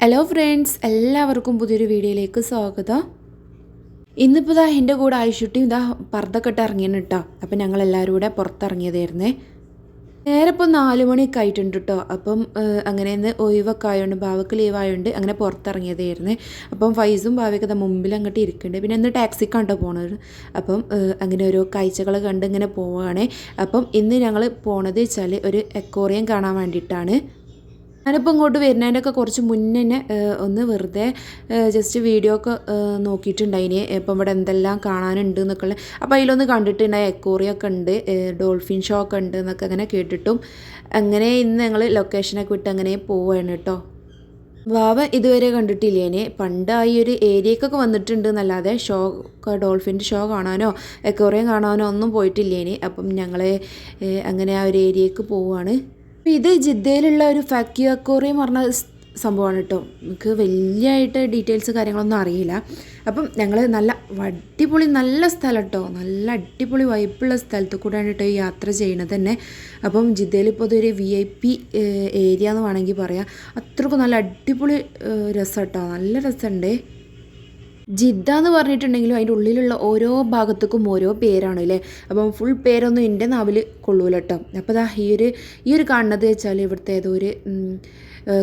Hello friends എല്ലാവർക്കും പുതിയൊരു വീഡിയോയിലേക്ക് സ്വാഗതം. ഇന്നിപ്പോൾ ഇതാ എന്റെ കൂടെ ആയിഷുട്ടി ഇതാ പർദ്ദക്കെട്ട് ഇറങ്ങിയാണ് കേട്ടോ അപ്പം ഞങ്ങൾ എല്ലാവരും കൂടെ പുറത്തിറങ്ങിയതായിരുന്നേ. നേരെ ഇപ്പോൾ നാല് മണിയൊക്കെ ആയിട്ടുണ്ട് കേട്ടോ അപ്പം ഏഹ്, അങ്ങനെ ഇന്ന് ഒഴിവൊക്കെ ആയതുകൊണ്ട് ബാവക്ക് ലീവായതുകൊണ്ട് അങ്ങനെ പുറത്തിറങ്ങിയതായിരുന്നു. അപ്പം ഫൈസും ബാവയൊക്കെ മുമ്പിൽ അങ്ങോട്ട് ഇരിക്കുന്നുണ്ട് പിന്നെ ഇന്ന് ടാക്സിക്കാണ് കേട്ടോ പോണത്. അപ്പം അങ്ങനെ ഓരോ കാഴ്ചകൾ കണ്ട് ഇങ്ങനെ പോവുകയാണ് അപ്പം ഇന്ന് ഞങ്ങൾ പോണത് വെച്ചാൽ ഒരു എക്കോറിയം കാണാൻ വേണ്ടിയിട്ടാണ് ഞാനിപ്പോൾ ഇങ്ങോട്ട് വരുന്നതിന്റെയൊക്കെ കുറച്ച് മുന്നേ ഒന്ന് വെറുതെ ജസ്റ്റ് വീഡിയോ ഒക്കെ നോക്കിയിട്ടുണ്ടായിന്. ഇപ്പം ഇവിടെ എന്തെല്ലാം കാണാനുണ്ട് എന്നൊക്കെ ഉള്ളത് അപ്പോൾ അതിലൊന്ന് കണ്ടിട്ടുണ്ടായി എക്കോറിയൊക്കെ ഉണ്ട് ഡോൾഫിൻ ഷോ ഒക്കെ ഉണ്ട് എന്നൊക്കെ അങ്ങനെ കേട്ടിട്ടും. അങ്ങനെ ഇന്ന് ഞങ്ങൾ ലൊക്കേഷനൊക്കെ വിട്ട് അങ്ങനെ പോവുകയാണ് കേട്ടോ. വാവ ഇതുവരെ കണ്ടിട്ടില്ലേനെ? പണ്ട് ആ ഈ ഒരു ഏരിയക്കൊക്കെ വന്നിട്ടുണ്ട് എന്നല്ലാതെ ഷോ ഡോൾഫിന്റെ ഷോ കാണാനോ എക്കോറിയം കാണാനോ ഒന്നും പോയിട്ടില്ലേനെ. അപ്പം ഞങ്ങൾ അങ്ങനെ ആ ഒരു ഏരിയക്ക് പോവുകയാണ് അപ്പോൾ ഇത് ജിദ്ദയിലുള്ള ഒരു ഫക്കി അക്കോറി എന്ന് പറഞ്ഞ സംഭവമാണ് കേട്ടോ. നമുക്ക് വലിയതായിട്ട് ഡീറ്റെയിൽസ് കാര്യങ്ങളൊന്നും അറിയില്ല. അപ്പം ഞങ്ങൾ നല്ല അടിപൊളി നല്ല സ്ഥലം കേട്ടോ. നല്ല അടിപൊളി വൈപ്പുള്ള സ്ഥലത്ത് കൂടെയാണ് കേട്ടോ ഈ യാത്ര ചെയ്യണത് തന്നെ. അപ്പം ജിദ്ദയിൽ ഇപ്പോൾ ഒരു വി ഐ പി ഏരിയ എന്ന് വേണമെങ്കിൽ പറയാം. അത്രക്കും നല്ല അടിപൊളി രസം കേട്ടോ. നല്ല രസമുണ്ടേ. ജിദ്ദ എന്ന് പറഞ്ഞിട്ടുണ്ടെങ്കിലും അതിന്റെ ഉള്ളിലുള്ള ഓരോ ഭാഗത്തേക്കും ഓരോ പേരാണ് അല്ലേ? അപ്പം ഫുൾ പേരൊന്നും എന്റെ നാവിൽ കൊള്ളൂല കേട്ടോ അപ്പോൾ ദാ ഈ ഒരു ഈ ഒരു കാണുന്നത് വെച്ചാൽ ഇവിടുത്തെ ഏതോ ഒരു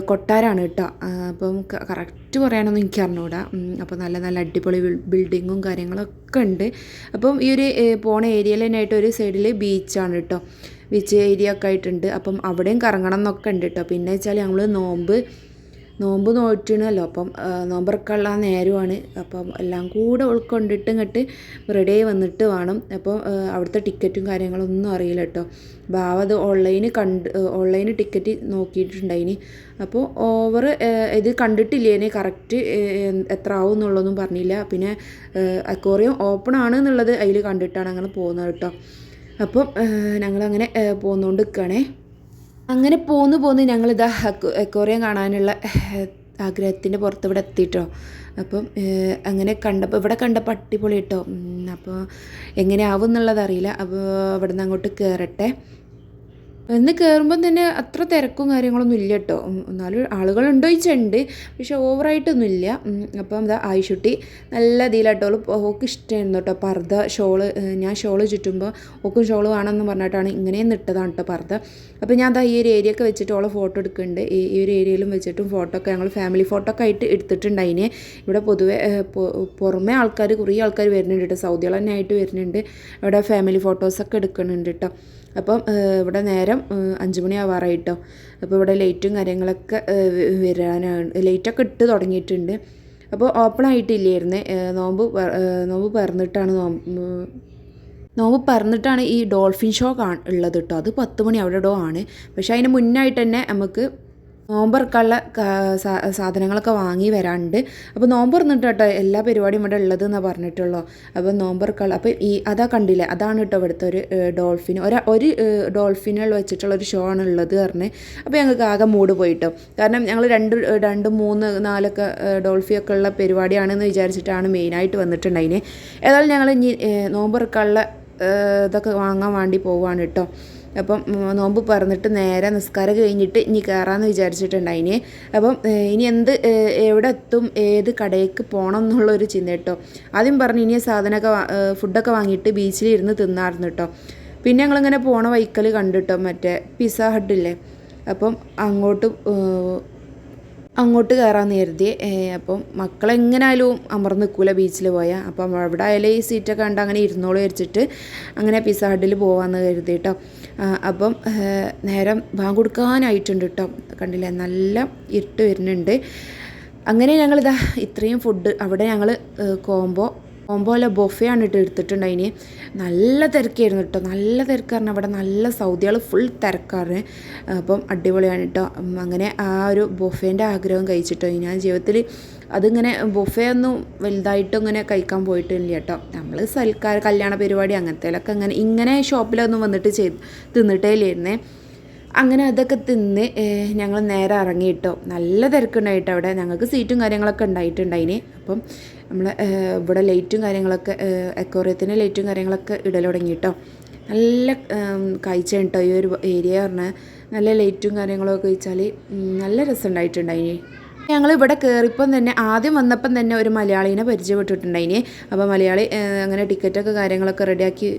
കൊട്ടാരാണ് കേട്ടോ അപ്പം കറക്റ്റ് പറയാനൊന്നും എനിക്ക് അറിഞ്ഞൂടാ. അപ്പോൾ നല്ല നല്ല അടിപൊളി ബിൽ- ബിൽഡിങ്ങും കാര്യങ്ങളൊക്കെ ഉണ്ട്. അപ്പം ഈ ഒരു പോണ ഏരിയയിൽ തന്നെ ആയിട്ട് ഒരു സൈഡിൽ ബീച്ചാണ് കേട്ടോ ബീച്ച് ഏരിയ ഒക്കെ ആയിട്ടുണ്ട്. അപ്പം അവിടെയും കറങ്ങണം എന്നൊക്കെ ഉണ്ട് കേട്ടോ പിന്നെ വെച്ചാൽ ഞങ്ങൾ നോമ്പ് നോമ്പ് നോറ്റിണല്ലോ. അപ്പം നോമ്പറക്കുള്ള നേരമാണ് അപ്പം എല്ലാം കൂടെ ഉൾക്കൊണ്ടിട്ട് ഇങ്ങോട്ട് റെഡി ആയി വന്നിട്ട് വേണം. അപ്പോൾ അവിടുത്തെ ടിക്കറ്റും കാര്യങ്ങളൊന്നും അറിയില്ല കേട്ടോ ബാവ അത് ഓൺലൈന് കണ്ട് ഓൺലൈന് ടിക്കറ്റ് നോക്കിയിട്ടുണ്ടായിന്. അപ്പോൾ ഓവർ ഇത് കണ്ടിട്ടില്ലേനെ? കറക്റ്റ് എത്ര ആവും എന്നുള്ളതൊന്നും പറഞ്ഞില്ല. പിന്നെ അക്വോറിയം ഓപ്പൺ ആണ് എന്നുള്ളത് അതിൽ കണ്ടിട്ടാണ് അങ്ങനെ പോകുന്നത് കേട്ടോ അപ്പം ഞങ്ങളങ്ങനെ പോന്നുകൊണ്ട് നിൽക്കുകയാണേ അങ്ങനെ പോന്നു പോന്ന് ഞങ്ങളിതാ അക്വ- അക്വേറിയം കാണാനുള്ള ആഗ്രഹത്തിന്റെ പുറത്ത് ഇവിടെ എത്തിയിട്ടോ അപ്പം അങ്ങനെ കണ്ടപ്പോൾ ഇവിടെ കണ്ടപ്പോൾ അടിപൊളി കേട്ടോ അപ്പോൾ എങ്ങനെയാവും എന്നുള്ളത് അറിയില്ല. അപ്പോൾ അവിടെ നിന്ന് അങ്ങോട്ട് കയറട്ടെ എന്ന് കയറുമ്പം തന്നെ അത്ര തിരക്കും കാര്യങ്ങളൊന്നും ഇല്ല കേട്ടോ എന്നാലും ആളുകളുണ്ടോ ചോദിച്ചുണ്ട് പക്ഷെ ഓവറായിട്ടൊന്നും ഇല്ല അപ്പം എന്താ ആയിഷുട്ടി നല്ല ഇതിലാട്ടോ. ഓക്ക് ഇഷ്ടമായിരുന്നു കേട്ടോ പർദ്ദ ഷോൾ ഞാൻ ഷോൾ ചുറ്റുമ്പോൾ ഓക്കും ഷോൾ വേണമെന്ന് പറഞ്ഞിട്ടാണ് ഇങ്ങനെ നിട്ടതാണ് കേട്ടോ പർദ്ദ. അപ്പോൾ ഞാൻ ദാ ഈ ഒരു ഏരിയ ഒക്കെ വെച്ചിട്ട് ഓളെ ഫോട്ടോ എടുക്കുന്നുണ്ട്. ഈ ഒരു ഏരിയയിലും വെച്ചിട്ടും ഫോട്ടോ ഒക്കെ ഞങ്ങൾ ഫാമിലി ഫോട്ടോ ഒക്കെ ആയിട്ട് എടുത്തിട്ടുണ്ടായിന്. ഇവിടെ പൊതുവെ പുറമേ ആൾക്കാർ കുറേ ആൾക്കാർ വരുന്നുണ്ട് കേട്ടോ സൗദികൾ തന്നെ ആയിട്ട് വരുന്നുണ്ട്. ഇവിടെ ഫാമിലി ഫോട്ടോസൊക്കെ എടുക്കുന്നുണ്ട് കേട്ടോ അപ്പം ഇവിടെ നേരം അഞ്ച് മണി കേട്ടോ അപ്പോൾ ഇവിടെ ലൈറ്റും കാര്യങ്ങളൊക്കെ വരാനാണ്. ലൈറ്റൊക്കെ ഇട്ട് തുടങ്ങിയിട്ടുണ്ട്. അപ്പോൾ ഓപ്പൺ ആയിട്ടില്ലായിരുന്നു. നോമ്പ് നോമ്പ് പറന്നിട്ടാണ് നോമ്പ് പറന്നിട്ടാണ് ഈ ഡോൾഫിൻ ഷോ കാ ഉള്ളത് കേട്ടോ അത് പത്ത് മണി അവിടെ ഡോ ആണ്. പക്ഷേ അതിന് മുന്നായിട്ട് തന്നെ നമുക്ക് നോമ്പറക്കാനുള്ള സാധനങ്ങളൊക്കെ വാങ്ങി വരാണ്ട്. അപ്പോൾ നോമ്പ് തുറന്നിട്ട് കേട്ടോ എല്ലാ പരിപാടിയും ഇവിടെ ഉള്ളത് എന്നാണ് പറഞ്ഞിട്ടുള്ളൂ. അപ്പോൾ നോമ്പറക്കാനുള്ള അപ്പോൾ ഈ അതാ കണ്ടില്ലേ അതാണ് കേട്ടോ ഇവിടുത്തെ ഒരു ഡോൾഫിൻ ഒരു ഒരു ഡോൾഫിനുകൾ വെച്ചിട്ടുള്ള ഒരു ഷോ ആണ് ഉള്ളത് പറഞ്ഞ്. അപ്പോൾ ഞങ്ങൾക്ക് ആകെ മൂഡ് പോയിട്ടോ. കാരണം ഞങ്ങൾ രണ്ട് രണ്ട് മൂന്ന് നാലൊക്കെ ഡോൾഫി ഡോൾഫിയൊക്കെ ഉള്ള പരിപാടിയാണെന്ന് വിചാരിച്ചിട്ടാണ് മെയിനായിട്ട് വന്നിട്ടുണ്ടായിന്. ഏതായാലും ഞങ്ങൾ ഇനി നോമ്പറക്കാനുള്ള ഇതൊക്കെ വാങ്ങാൻ വേണ്ടി പോവാണ് കേട്ടോ. അപ്പം നോമ്പ് പറന്നിട്ട് നേരെ നിസ്കാരം കഴിഞ്ഞിട്ട് ഇനി കയറാമെന്ന് വിചാരിച്ചിട്ടുണ്ടായിന്. അപ്പം ഇനി എന്ത് എവിടെ എത്തും ഏത് കടയിലേക്ക് പോകണം എന്നുള്ളൊരു ചിന്ത കേട്ടോ. ആദ്യം പറഞ്ഞു ഇനി സാധനമൊക്കെ ഫുഡൊക്കെ വാങ്ങിയിട്ട് ബീച്ചിൽ ഇരുന്ന് തിന്നായിരുന്നു കേട്ടോ. പിന്നെ ഞങ്ങളിങ്ങനെ പോണ വൈക്കൽ കണ്ടിട്ടോ മറ്റേ പിസ്സ ഹട്ടില്ലേ? അപ്പം അങ്ങോട്ട് അങ്ങോട്ട് കയറാമെന്ന് കരുതി അപ്പം മക്കളെങ്ങനായാലും അമർന്ന് നിൽക്കൂല ബീച്ചിൽ പോയാൽ. അപ്പം അവിടെ ആയാലും ഈ സീറ്റൊക്കെ കണ്ട് അങ്ങനെ ഇരുന്നോളൂ വിചാരിച്ചിട്ട് അങ്ങനെ പിസ്സ ഹട്ടിൽ പോകാമെന്ന് കരുതി കേട്ടോ. അപ്പം നേരം ബാങ്ക് കൊടുക്കാനായിട്ടുണ്ട് കേട്ടോ കണ്ടില്ലേ? നല്ല ഇട്ട് വരുന്നുണ്ട്. അങ്ങനെ ഞങ്ങളിതാ ഇത്രയും ഫുഡ് അവിടെ ഞങ്ങൾ കോംബോ കോംബോ അല്ല ബൊഫയാണ് ഇട്ട് എടുത്തിട്ടുണ്ടായിന്. നല്ല തിരക്കായിരുന്നു കേട്ടോ നല്ല തിരക്കാരന് അവിടെ നല്ല സൗദികൾ ഫുൾ തിരക്കാരന് അപ്പം അടിപൊളിയാണ് കേട്ടോ അങ്ങനെ ആ ഒരു ബൊഫേന്റെ ആഗ്രഹം കഴിച്ചിട്ടോ. ഞാൻ ജീവിതത്തിൽ അതിങ്ങനെ ബൊഫേ ഒന്നും വലുതായിട്ടും ഇങ്ങനെ കഴിക്കാൻ പോയിട്ടില്ല കേട്ടോ നമ്മൾ സൽക്കാര കല്യാണ പരിപാടി അങ്ങനത്തേലൊക്കെ അങ്ങനെ ഇങ്ങനെ ഷോപ്പിലൊന്നും വന്നിട്ട് ചെയ്ത് തിന്നിട്ടേ ഇല്ലായിരുന്നേ. അങ്ങനെ അതൊക്കെ തിന്ന് ഞങ്ങൾ നേരെ ഇറങ്ങിയിട്ടോ നല്ല തിരക്കുണ്ടായിട്ട് അവിടെ. ഞങ്ങൾക്ക് സീറ്റും കാര്യങ്ങളൊക്കെ ഉണ്ടായിട്ടുണ്ടായിന്. അപ്പം നമ്മൾ ഇവിടെ ലൈറ്റും കാര്യങ്ങളൊക്കെ അക്വോറിയത്തിന്റെ ലൈറ്റും കാര്യങ്ങളൊക്കെ ഇടൽ തുടങ്ങി കേട്ടോ നല്ല കാഴ്ച കേട്ടോ. ഈ ഒരു ഏരിയ പറഞ്ഞാൽ നല്ല ലൈറ്റും കാര്യങ്ങളൊക്കെ വെച്ചാൽ നല്ല രസം ഉണ്ടായിട്ടുണ്ടായിന് ഞങ്ങൾ ഇവിടെ കയറിപ്പം തന്നെ ആദ്യം വന്നപ്പം തന്നെ ഒരു മലയാളീനെ പരിചയപ്പെട്ടിട്ടുണ്ടായിന്. അപ്പോൾ മലയാളി അങ്ങനെ ടിക്കറ്റൊക്കെ കാര്യങ്ങളൊക്കെ റെഡിയാക്കി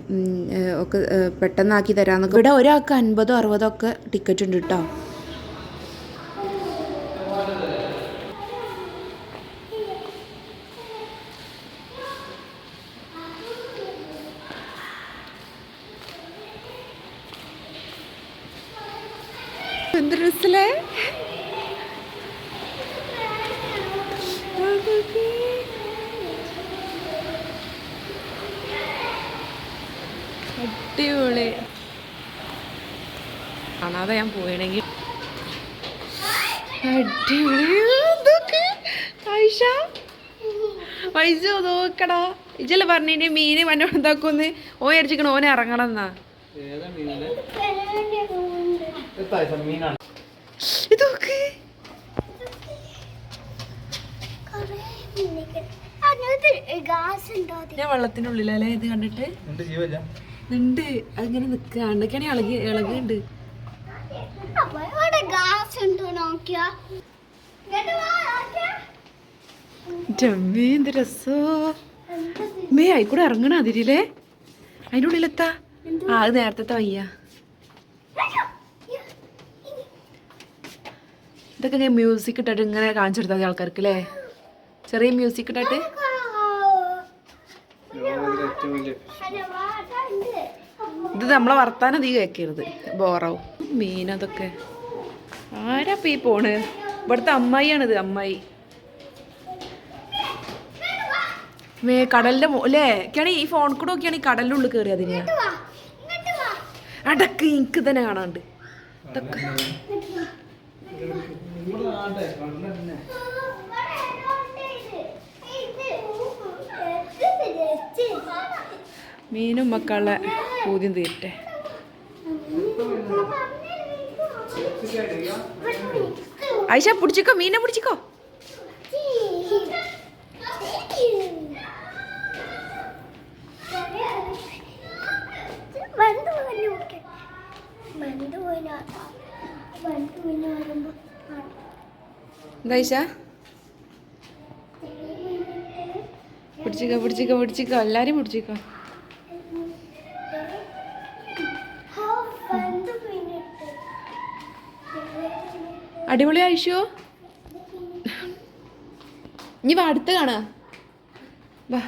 ഒക്കെ പെട്ടെന്നാക്കി തരാമെന്നൊക്കെ ഇവിടെ ഒരാൾക്ക് അൻപതോ അറുപതോ ഒക്കെ ടിക്കറ്റ് ഉണ്ട് കേട്ടോ എന്ത് രസല്ലേ അടിപൊളി കാണാതെ ഞാൻ പോയണെങ്കിൽ അടിപൊളി ആയിഷ പൈസ നോക്കടാ. ഇജല്ലേ പറഞ്ഞിനി മീന് മന്നോട് എന്താക്കുന്ന് ഓ വിചാരിച്ചിക്കണ ഓനെ ഇറങ്ങണം എന്നാ. ഇതൊക്കെ? ഞാൻ വെള്ളത്തിനുള്ളിലല്ലേ ഇത് കണ്ടിട്ട്? ഉണ്ട് അതിങ്ങനെ നിൽക്കുക അണ്ടൊക്കെയാണെങ്കിൽ ഇളകി ഇളകുണ്ട് ഗ്യാസ് ഉണ്ടോ നോക്കിയാ? വാ, നോക്കിയാ. ജമ്മേ എന്ത് രസോ. മേ ആയിക്കൂടെ ഇറങ്ങണ അതിരില്ലേ അതിന്റെ ഉള്ളിലെത്താ. ആ അത് നേരത്തെ വയ്യ ഇതൊക്കെ ഞാൻ മ്യൂസിക് ഇട്ടിട്ട് ഇങ്ങനെ കാണിച്ചു കൊടുത്താൽ മതി ആൾക്കാർക്ക് അല്ലേ ചെറിയ മ്യൂസിക് ഇട്ടിട്ട്. ഇത് നമ്മളെ വർത്താനം അധികം കേൾക്കരുത് ബോറാവും മീൻ അതൊക്കെ. ആരാ പീ ഈ പോണ്? ഇവിടുത്തെ അമ്മായിയാണിത് അമ്മായി. മേ കടലിന്റെ അല്ലേ? ഒക്കെയാണ് ഈ ഫോൺ കൂടെ ഒക്കെയാണ് ഈ കടലിന്റെ ഉള്ളിൽ കയറി അതിന്. വാ, വാ. അടക്ക് എനിക്ക് തന്നെ കാണാണ്ട്. ഇതൊക്കെ. മീനും മക്കളെ പൂതിയും തീരട്ടെ ഐഷ പിടിച്ചിക്കോ മീനെ ഐഷ? പിടിച്ചിക്കോ പിടിച്ചിക്കോ പിടിച്ചിക്കോ എല്ലാരും പിടിച്ചിക്കോ. അടിപൊളി ആയിഷോ. ഇനി വാ അടുത്ത് കാണാ. വാ.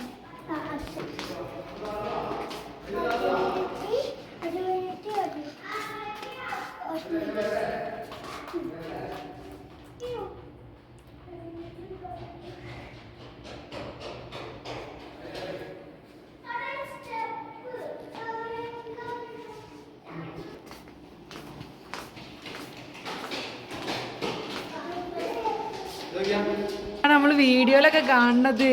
വീഡിയോയിലൊക്കെ കാണുന്നത്.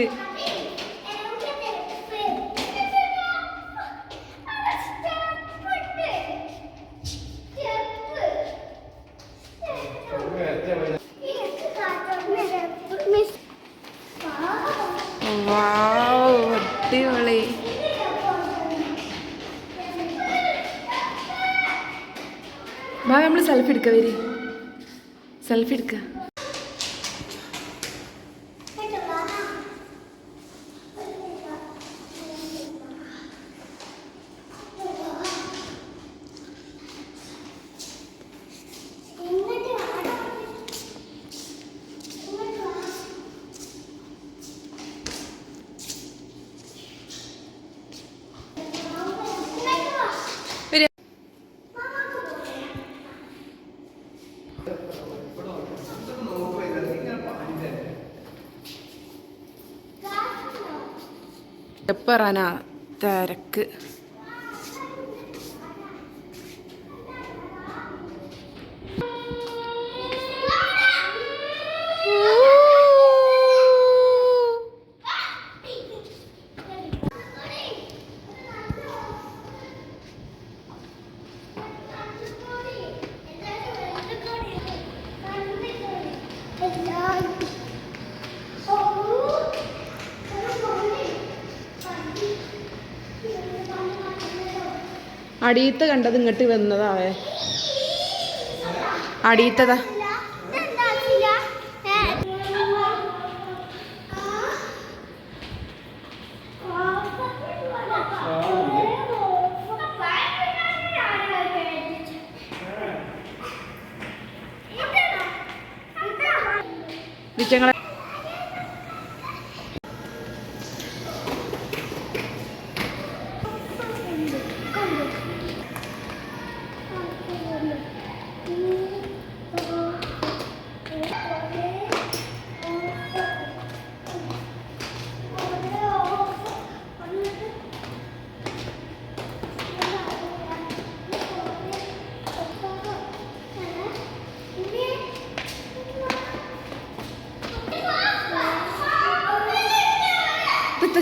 അടിപൊളി. നമ്മൾ സെൽഫി എടുക്ക വരി. സെൽഫി എടുക്ക വരി എപ്പറാനാ തിരക്ക്? അടിയത്തെ കണ്ടത് ഇങ്ങോട്ട് വന്നതാവേ. അടിയത്തതാ.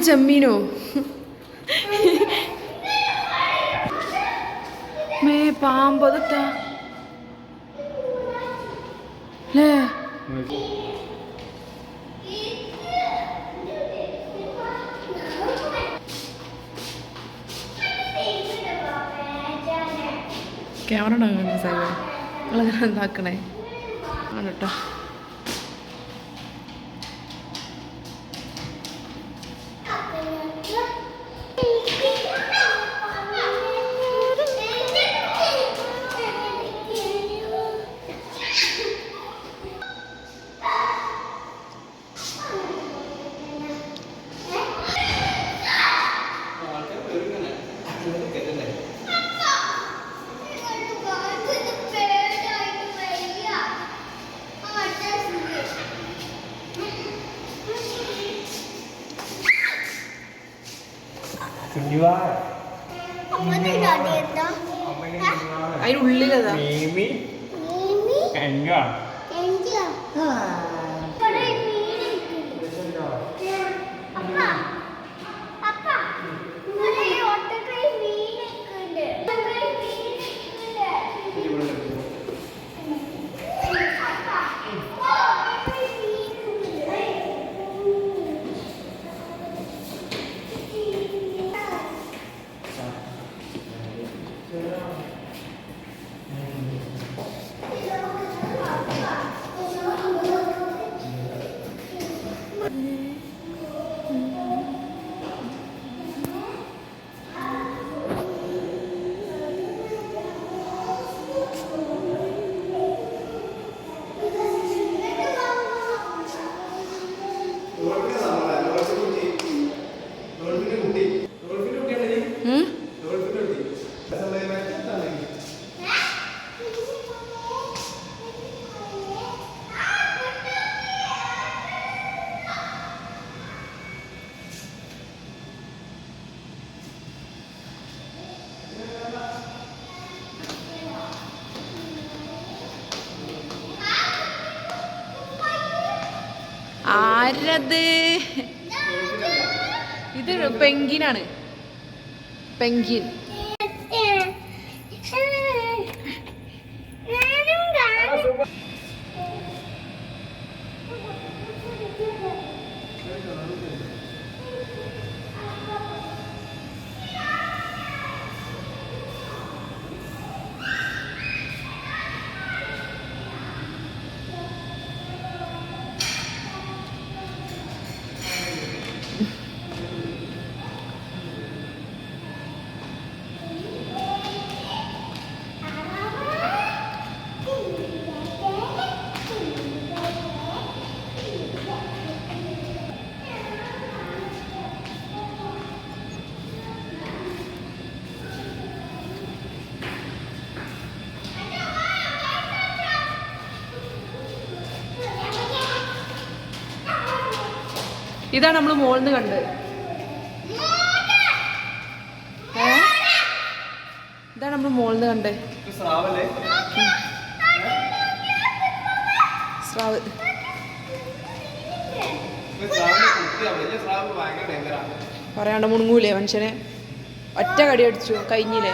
ചെമ്മീനോ മേ പാമ്പ് അതെത്താ ലേ ക്യാമറ ഉണ്ടാകുന്നു സാഹിബ് നിങ്ങളങ്ങനെ എന്താക്കണേ? ആണ് കേട്ടോ ആരത് ഇത് പെങ്കിനാണ്. പെങ്കിൻ. ഇതാണ് നമ്മൾ മോളിന്ന് കണ്ടത്. ഏ? ഇതാണ് നമ്മൾ മോളിന്ന് കണ്ടേ സ്രാവ്. പറയാണ്ട് മുണുങ്ങൂലേ മനുഷ്യനെ? ഒറ്റ കടി അടിച്ചു കഴിഞ്ഞില്ലേ?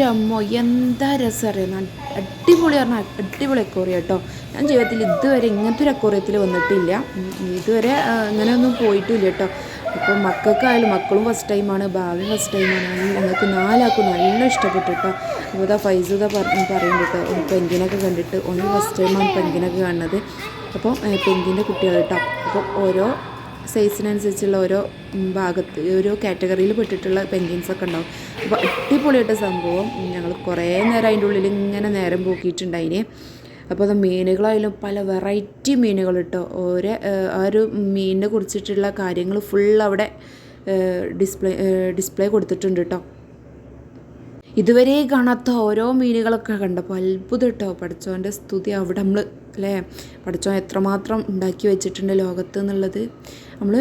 എന്റെ അമ്മ എന്താ രസം അറിയാം അടിപൊളി പറഞ്ഞാൽ അടിപൊളി അക്കോറിയ കേട്ടോ. ഞാൻ ജീവിതത്തിൽ ഇതുവരെ ഇങ്ങനത്തെ ഒരു അക്കോറിയത്തിൽ വന്നിട്ടില്ല. ഇതുവരെ ആ, ഇങ്ങനെയൊന്നും പോയിട്ടില്ല കേട്ടോ. അപ്പോൾ മക്കൾക്കായാലും മക്കളും ഫസ്റ്റ് ടൈമാണ് ഭാവി ഫസ്റ്റ് ടൈമാണ് ഞങ്ങൾക്ക് നാലാൾക്കും നല്ല ഇഷ്ടപ്പെട്ടു കേട്ടോ. അപ്പോൾ ഇതാ ഫൈസുത പറഞ്ഞു പറയുന്നുണ്ട് കേട്ടോ. പെങ്കിനൊക്കെ കണ്ടിട്ട് ഒന്ന് ഫസ്റ്റ് ടൈമാണ് പെങ്കിനൊക്കെ കാണുന്നത്. അപ്പോൾ പെങ്കിന്റെ കുട്ടികൾ കേട്ടോ. അപ്പോൾ ഓരോ സൈസിനനുസരിച്ചുള്ള ഓരോ ഭാഗത്ത് ഓരോ കാറ്റഗറിയിൽ പെട്ടിട്ടുള്ള പെൻഗിൻസൊക്കെ ഉണ്ടാവും. അപ്പോൾ അടിപൊളിയായിട്ട് സംഭവം. ഞങ്ങൾ കുറേ നേരം അതിന്റെ ഉള്ളിൽ ഇങ്ങനെ നേരം പോക്കിയിട്ടുണ്ടായിന്. അപ്പോൾ അത് മീനുകളായാലും പല വെറൈറ്റി മീനുകൾ കേട്ടോ ഓരോ ആ ഒരു മീനിനെ കുറിച്ചിട്ടുള്ള കാര്യങ്ങൾ ഫുൾ അവിടെ ഡിസ്പ്ലേ ഡിസ്പ്ലേ കൊടുത്തിട്ടുണ്ട് കേട്ടോ ഇതുവരെ കാണാത്ത ഓരോ മീനുകളൊക്കെ കണ്ടപ്പോൾ അത്ഭുതം കേട്ടോ പഠിച്ചോന്റെ സ്തുതി അവിടെ നമ്മൾ അല്ലേ പഠിച്ചോൻ എത്രമാത്രം ഉണ്ടാക്കി വെച്ചിട്ടുണ്ട് ലോകത്ത് എന്നുള്ളത്. നമ്മൾ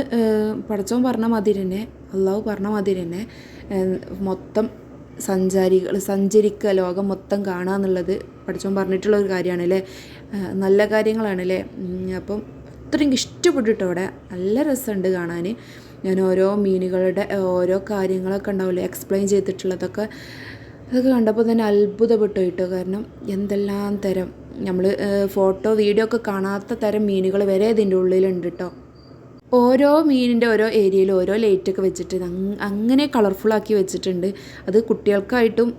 പഠിച്ചോൻ പറഞ്ഞ മാതിരി തന്നെ അള്ളാഹു പറഞ്ഞ മാതിരി തന്നെ മൊത്തം സഞ്ചാരികൾ സഞ്ചരിക്കുക ലോകം മൊത്തം കാണുക എന്നുള്ളത് പഠിച്ചോൻ പറഞ്ഞിട്ടുള്ള ഒരു കാര്യമാണ് അല്ലേ നല്ല കാര്യങ്ങളാണ് അല്ലേ അപ്പം അത്രയും ഇഷ്ടപ്പെട്ടിട്ടോ അവിടെ നല്ല രസമുണ്ട് കാണാൻ ഞാൻ ഓരോ മീനുകളുടെ ഓരോ കാര്യങ്ങളൊക്കെ ഉണ്ടാവില്ലേ? എക്സ്പ്ലെയിൻ ചെയ്തിട്ടുള്ളതൊക്കെ അതൊക്കെ കണ്ടപ്പോൾ തന്നെ അത്ഭുതപ്പെട്ടു കേട്ടോ. കാരണം എന്തെല്ലാം തരം നമ്മൾ ഫോട്ടോ വീഡിയോ ഒക്കെ കാണാത്ത തരം മീനുകൾ വരെ ഇതിന്റെ ഉള്ളിലുണ്ട് കേട്ടോ. ഓരോ മീനിന്റെ ഓരോ ഏരിയയിൽ ഓരോ ലൈറ്റൊക്കെ വെച്ചിട്ട് അങ്ങ് അങ്ങനെ കളർഫുള്ളാക്കി വെച്ചിട്ടുണ്ട്. അത് കുട്ടികൾക്കായിട്ടും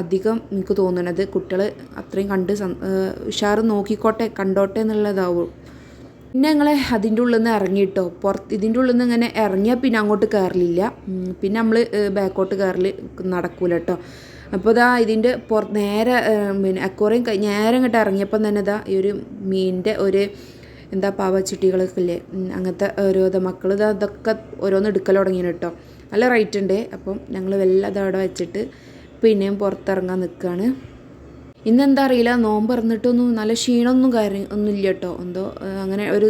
അധികം എനിക്ക് തോന്നുന്നത് കുട്ടികൾ അത്രയും കണ്ട് ഉഷാർ നോക്കിക്കോട്ടെ കണ്ടോട്ടെ എന്നുള്ളതാവും. പിന്നെ ഞങ്ങൾ അതിന്റെ ഉള്ളിൽ നിന്ന് ഇറങ്ങിയിട്ടോ പുറത്ത് ഇതിന്റെ ഉള്ളിൽ നിന്ന് ഇങ്ങനെ ഇറങ്ങിയാൽ പിന്നെ അങ്ങോട്ട് കയറലില്ല പിന്നെ നമ്മൾ ബാക്കോട്ട് കയറൽ നടക്കൂല കേട്ടോ അപ്പോൾ ഇതാ ഇതിന്റെ പുറ നേരെ പിന്നെ കഴിഞ്ഞ് നേരെ ഇങ്ങോട്ട് ഇറങ്ങിയപ്പം തന്നെ ഇതാ ഈ ഒരു മീനിന്റെ ഒരു എന്താ പാവച്ചുട്ടികളൊക്കെ ഇല്ലേ ഉം, അങ്ങനത്തെ ഓരോ മക്കൾ ഇതാ ഇതൊക്കെ ഓരോന്ന് എടുക്കൽ തുടങ്ങിയാണ് കേട്ടോ. നല്ല റേറ്റ് ഉണ്ട്. അപ്പം ഞങ്ങൾ വെല്ലം അത് അവിടെ വെച്ചിട്ട് പിന്നെയും പുറത്തിറങ്ങാൻ നിൽക്കുകയാണ് ഇന്നെന്താ അറിയില്ല. നോമ്പ് പറഞ്ഞിട്ടൊന്നും നല്ല ക്ഷീണമൊന്നും കാര്യം ഒന്നുമില്ല കേട്ടോ. എന്തോ അങ്ങനെ ഒരു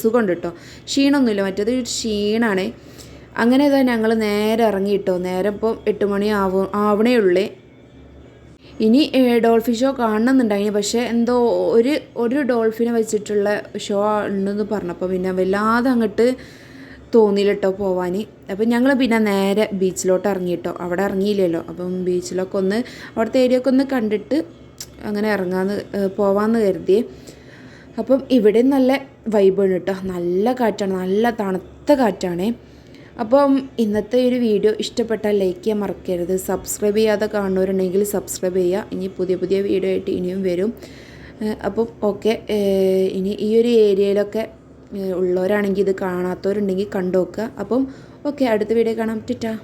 സുഖമുണ്ട് കേട്ടോ. ക്ഷീണമൊന്നുമില്ല മറ്റേത് ഒരു ക്ഷീണാണ്. അങ്ങനെ ഇതാ ഞങ്ങൾ നേരെ ഇറങ്ങി കേട്ടോ. നേരെ ഇപ്പോൾ എട്ട് മണി ആവും ആവണേ ഉള്ളേ. ഇനി ഡോൾഫിൻ ഷോ കാണണമെന്നുണ്ടായിന്. പക്ഷേ എന്തോ ഒരു ഒരു ഡോൾഫിനെ വെച്ചിട്ടുള്ള ഷോ ഉണ്ടെന്ന് പറഞ്ഞപ്പോൾ പിന്നെ വല്ലാതെ അങ്ങോട്ട് തോന്നിയില്ല കേട്ടോ പോവാൻ അപ്പം ഞങ്ങൾ പിന്നെ നേരെ ബീച്ചിലോട്ട് ഇറങ്ങി കേട്ടോ അവിടെ ഇറങ്ങിയില്ലല്ലോ. അപ്പം ബീച്ചിലൊക്കെ ഒന്ന് അവിടുത്തെ ഏരിയ ഒക്കെ ഒന്ന് കണ്ടിട്ട് അങ്ങനെ ഇറങ്ങാന്ന് പോവാമെന്ന് പോവാന്ന് കരുതി അപ്പം ഇവിടെ നല്ല വൈബാണ് കേട്ടോ നല്ല കാറ്റാണ്. നല്ല തണുത്ത കാറ്റാണേ. അപ്പം ഇന്നത്തെ ഒരു വീഡിയോ ഇഷ്ടപ്പെട്ടാൽ ലൈക്ക് ചെയ്യാൻ മറക്കരുത്. സബ്സ്ക്രൈബ് ചെയ്യാതെ കാണുന്നവരുണ്ടെങ്കിൽ സബ്സ്ക്രൈബ് ചെയ്യുക. ഇനി പുതിയ പുതിയ വീഡിയോ ആയിട്ട് ഇനിയും വരും. അപ്പം ഓക്കെ ഇനി ഈ ഒരു ഏരിയയിലൊക്കെ ഉള്ളവരാണെങ്കിൽ ഇത് കാണാത്തവരുണ്ടെങ്കിൽ കണ്ടു നോക്കുക. അപ്പം ഓക്കെ അടുത്ത വീഡിയോ കാണാം. ടിറ്റാ.